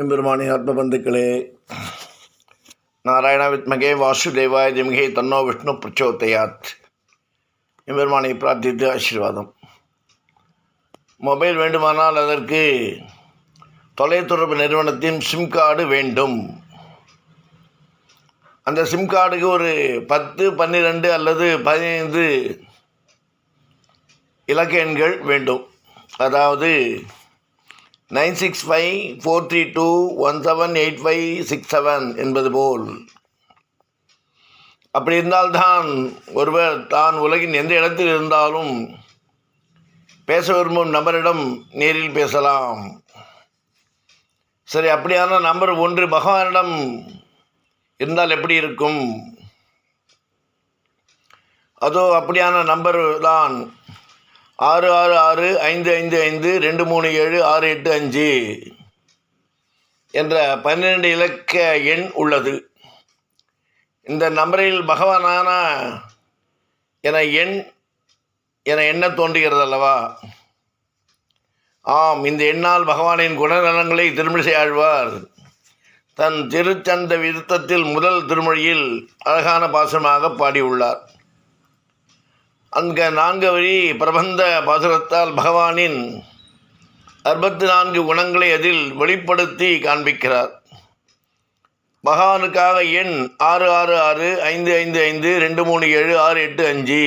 எம்பெருமானி ஆத்மபந்துக்களே நாராயண வித்மகே வாசுதேவாய திமகே தன்னோ விஷ்ணு பிரச்சோதயாத். எம்பெருமானை பிரார்த்தித்து ஆசீர்வாதம். மொபைல் வேண்டுமானால் அதற்கு தொலைத்தொடர்பு நிறுவனத்தின் சிம் கார்டு வேண்டும். அந்த சிம் கார்டுக்கு ஒரு பத்து பன்னிரெண்டு அல்லது பதினைந்து இலக்க எண்கள் வேண்டும். அதாவது nine six five four three two one seven eight five six seven என்பது போல். அப்படி இருந்தால்தான் ஒருவர் தான் உலகின் எந்த இடத்தில் இருந்தாலும் பேச விரும்பும் நபரிடம் நேரில் பேசலாம். சரி அப்படியான நம்பர் ஒன்று பகவானிடம் இருந்தால் எப்படி இருக்கும்? அதோ அப்படியான நம்பர் தான் ஆறு ஆறு ஆறு ஐந்து ஐந்து ஐந்து ரெண்டு மூணு ஏழு ஆறு எட்டு அஞ்சு என்ற பன்னிரெண்டு இலக்க எண் உள்ளது. இந்த நம்பரில் பகவானான என எண் என எண்ண தோன்றுகிறது அல்லவா ஆம் இந்த எண்ணால் பகவானின் குணநலங்களை திருமிசை ஆழ்வார் தன் திருச்சந்த விருத்தத்தில் முதல் திருமொழியில் அழகான பாசமாக பாடியுள்ளார். அங்க நான்கு வழி பிரபந்த பாசுரத்தால் பகவானின் அறுபத்தி நான்கு குணங்களை அதில் வெளிப்படுத்தி காண்பிக்கிறார். பகவானுக்காக எண் ஆறு ஆறு ஆறு ஐந்து ஐந்து ஐந்து ரெண்டு மூணு ஏழு ஆறு எட்டு அஞ்சு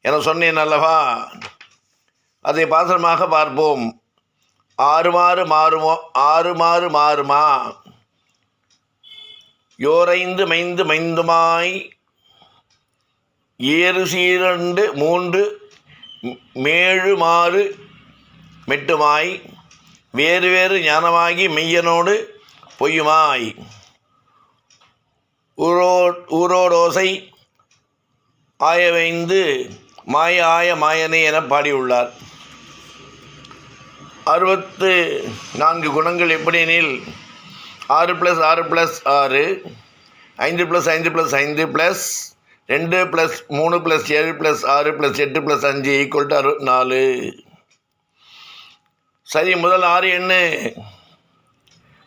என சொன்னேன் அல்லவா? அதை பாசனமாக பார்ப்போம். ஆறு மாறு மாறுமோ ஆறு மாறு மாறுமா யோரைந்து மைந்து மைந்துமாய் ஏறு சீரண்டு மூன்று மேழுமாறு மெட்டுமாய் வேறு வேறு ஞானமாகி மெய்யனோடு பொய்யுமாய். ஊரோ ஊரோடோசை ஆயவைந்து மாய ஆய மாயனே என பாடியுள்ளார். அறுபத்து நான்கு குணங்கள் எப்படியெனில் ஆறு ப்ளஸ் ஆறு ப்ளஸ் ஆறு ஐந்து ப்ளஸ் ஐந்து ப்ளஸ் ஐந்து ப்ளஸ் ரெண்டு ப்ளஸ் மூணு ப்ளஸ் ஏழு ப்ளஸ் ஆறு ப்ளஸ் எட்டு ப்ளஸ் அஞ்சு ஈக்குவல் டு அறுபத்தி நாலு. சரி முதல் ஆறு என்ன?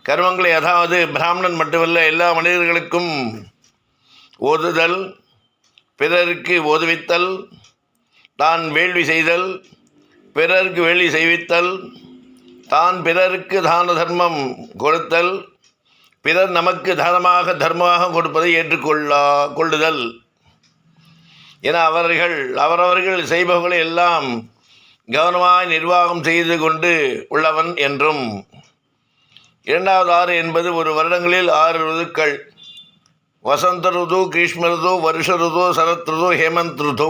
கர்மங்களை அதாவது பிராமணன் மட்டுமல்ல எல்லா மனிதர்களுக்கும் ஓதுதல் பிறருக்கு ஓதுவித்தல் தான் வேள்வி செய்தல் பிறருக்கு வேள்வி செய்வித்தல் தான் பிறருக்கு தான தர்மம் கொடுத்தல் பிறர் நமக்கு தானமாக தர்மமாக கொடுப்பதை ஏற்றுக்கொள்ளா கொள்ளுதல். என அவர்கள் அவரவர்கள் செய்பவர்களை எல்லாம் கவனமாய் நிர்வாகம் செய்து கொண்டு உள்ளவன் என்றும். இரண்டாவது ஆறு என்பது ஒரு வருடங்களில் ஆறு ருதுக்கள். வசந்த ருது கிரீஷ்ம ருது வருஷ ருது சரத் ருது ஹேமந்த் ருது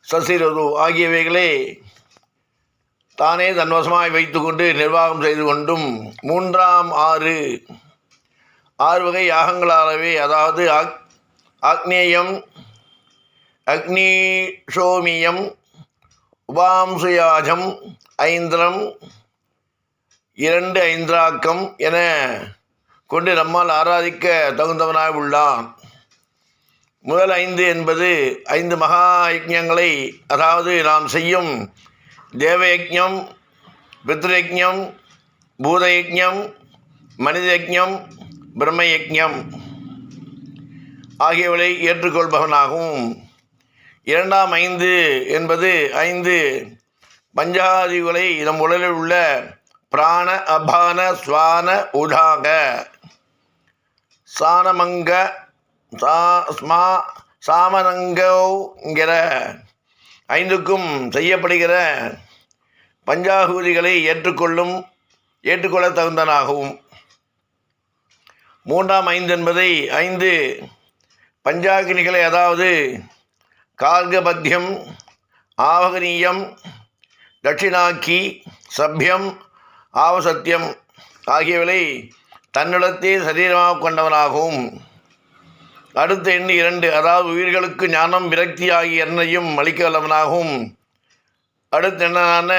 சசி ருது ஆகியவைகளே தானே தன்வசமாய் வைத்துக்கொண்டு நிர்வாகம் செய்து கொண்டும் மூன்றாம் ஆறு. ஆறு வகை யாகங்களாகவே அதாவது ஆக் ஆக்னேயம் அக்னிஷோமியம் உபாம்சுயாஜம் ஐந்திரம் இரண்டு ஐந்திராக்கம் என கொண்டு நம்மால் ஆராதிக்க தகுந்தவனாய் உள்ளான் முதல் ஐந்து என்பது ஐந்து மகா யஜ்யங்களை அதாவது நாம் செய்யும் தேவயஜம் பித்ருயஜம் பூதயஜம் மனிதயஜம் பிரம்மயஜம் ஆகியவளை ஏற்றுக்கொள்பவனாகவும் இரண்டாம் ஐந்து என்பது ஐந்து பஞ்சாதிகளை நம் உடலில் உள்ள பிராண அபான ஸ்வான உடாக சானமங்க சா ஸ்மா சாமனங்கிற ஐந்துக்கும் செய்யப்படுகிற பஞ்சாகூதிகளை ஏற்றுக்கொள்ளும் ஏற்றுக்கொள்ள தகுந்தனாகவும் மூன்றாம் ஐந்து என்பதை ஐந்து பஞ்சாகினிகளை அதாவது கார்கபத்தியம் ஆவகனீயம் தட்சிணாக்கி சபியம் ஆவசத்தியம் ஆகியவளை தன்னிடத்தே சரீரமாக கொண்டவனாகவும் அடுத்த எண் இரண்டு அதாவது உயிர்களுக்கு ஞானம் விரக்தி ஆகிய எண்ணையும் அளிக்க வல்லவனாகவும் அடுத்த எண்ணான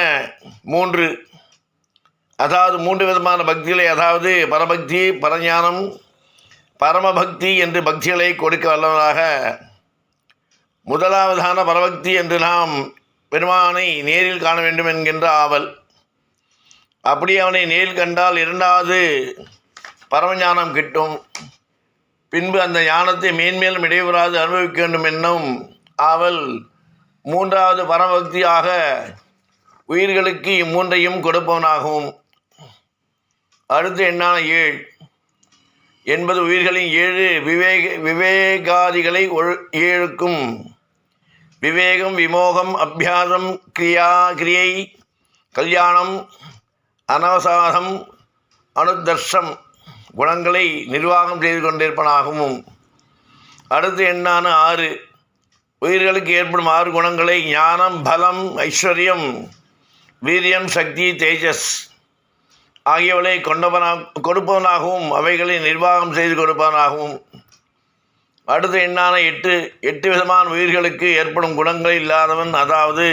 மூன்று. அதாவது மூன்று விதமான பக்திகளை அதாவது பரபக்தி பரஞானம் பரமபக்தி என்று பக்திகளை கொடுக்க வல்லவனாக முதலாவதான பரபக்தி என்று நாம் பெருமானை நேரில் காண வேண்டும் என்கின்ற ஆவல். அப்படி அவனை நேரில் கண்டால் இரண்டாவது பரமஞானம் கிட்டும். பின்பு அந்த ஞானத்தை மேன்மேலும் இடையூறாது அனுபவிக்க வேண்டும் என்னும் ஆவல் மூன்றாவது பரமபக்தியாக உயிர்களுக்கு இம்மூன்றையும் கொடுப்பவனாகும் அடுத்து என்னான ஏழ்? என்பது உயிர்களின் ஏழு விவேக விவேகாதிகளை ஒழு- ஏழுக்கும். விவேகம் விமோகம் அபியாசம் கிரியா கிரியை கல்யாணம் அனவசாதம் அனுதர்ஷம் குணங்களை நிர்வாகம் செய்து கொண்டிருப்பனாகவும். அடுத்து எண்ணான ஆறு? உயிர்களுக்கு ஏற்படும் ஆறு குணங்களை ஞானம் பலம் ஐஸ்வர்யம் வீரியம் சக்தி தேஜஸ். ஆகியவளை கொண்டவனா கொடுப்பவனாகவும் அவைகளை நிர்வாகம் செய்து கொடுப்பவனாகவும். அடுத்து எண்ணான எட்டு எட்டு விதமான உயிர்களுக்கு ஏற்படும் குணங்கள் இல்லாதவன் அதாவது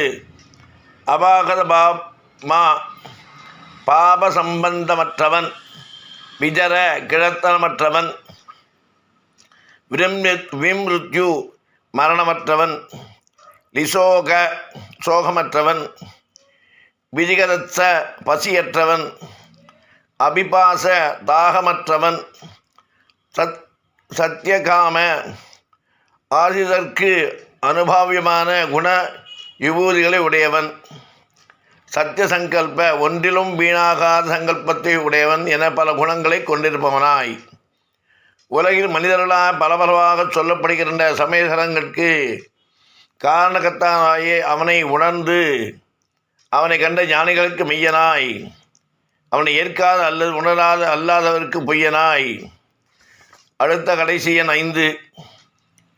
அபாகத பாப்மா பாப சம்பந்தமற்றவன் விஜர கிழத்தனமற்றவன் விரம்ய- விம்ருத்யு மரணமற்றவன் லிசோக சோகமற்றவன் விதிகதத்த பசியற்றவன் அபிபாச தாகமற்றவன். சத் சத்தியகாம ஆசிதற்கு அனுபாவியமான குண விபூதிகளை உடையவன். சத்திய சங்கல்ப ஒன்றிலும் வீணாகாத சங்கல்பத்தை உடையவன் என பல குணங்களை கொண்டிருப்பவனாய். உலகில் மனிதர்களால் பலபலவாக சொல்லப்படுகின்ற சமயசரங்களுக்கு காரணகத்தானாயே அவனை உணர்ந்து அவனை கண்ட ஞானிகளுக்கு மெய்யனாய். அவனை ஏற்காத அல்லது உணராத அல்லாதவருக்கு பொய்யனாய். அடுத்த கடைசி எண் ஐந்து.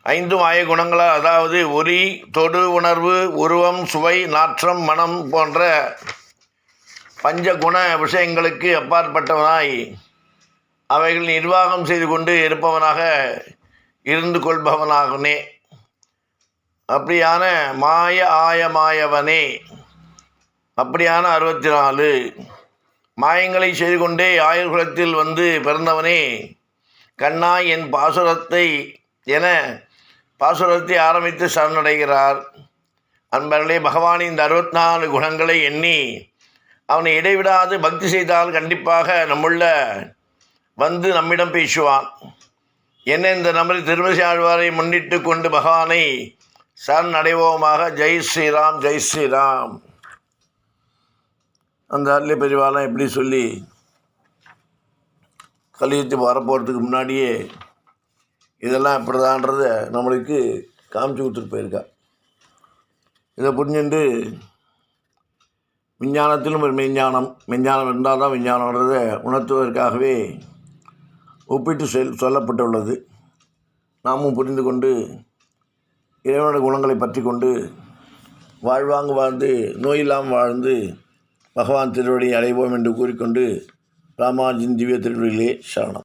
ஐந்து மாய குணங்களால் அதாவது ஒலி தொடு உணர்வு உருவம் சுவை நாற்றம் மனம் போன்ற பஞ்ச குண விஷயங்களுக்கு அப்பாற்பட்டவனாய். அவைகள் நிர்வாகம் செய்து கொண்டு இருப்பவனாக இருந்து கொள்பவனாகனே. அப்படியான மாய ஆயமாயவனே. அப்படியான அறுபத்தி நாலு. மாயங்களை செய்து கொண்டே ஆயுர்குலத்தில் வந்து பிறந்தவனே கண்ணா என் பாசுரத்தை என பாசுரத்தை ஆரம்பித்து சரணடைகிறார். அன்பர்களே பகவானின் இந்த அறுபத்தி நாலு குணங்களை எண்ணி அவனை இடைவிடாது பக்தி செய்தால் கண்டிப்பாக நம்முள்ள வந்து நம்மிடம் பேசுவான். என்ன இந்த நபரை திருமசி ஆழ்வாரை முன்னிட்டு கொண்டு பகவானை சரண் அடைவோமாக ஜெய் ஸ்ரீராம் ஜெய் ஸ்ரீராம். அந்த அருளை பெரியவாலாம் எப்படி சொல்லி கலியுகத்துக்கு வரப்போகிறதுக்கு முன்னாடியே இதெல்லாம் இப்படிதான்றத நம்மளுக்கு காமிச்சு கொடுத்துட்டு போயிருக்கா. இதை புரிஞ்சுண்டு விஞ்ஞானத்திலும் ஒரு மெஞ்ஞானம் மெஞ்ஞானம் இருந்தால் தான் விஞ்ஞானன்றதை உணர்த்துவதற்காகவே ஒப்பிட்டு செல் சொல்லப்பட்டுள்ளது. நாமும் புரிந்து கொண்டு இறைவனுடைய குணங்களை பற்றி கொண்டு வாழ்வாங்கு வாழ்ந்து நோயில்லாமல் வாழ்ந்து பகவான் திருவடியை அடைவோம் என்று கூறிக்கொண்டு ராமாஜின் திவ்ய திருவடிகளே சரணம்.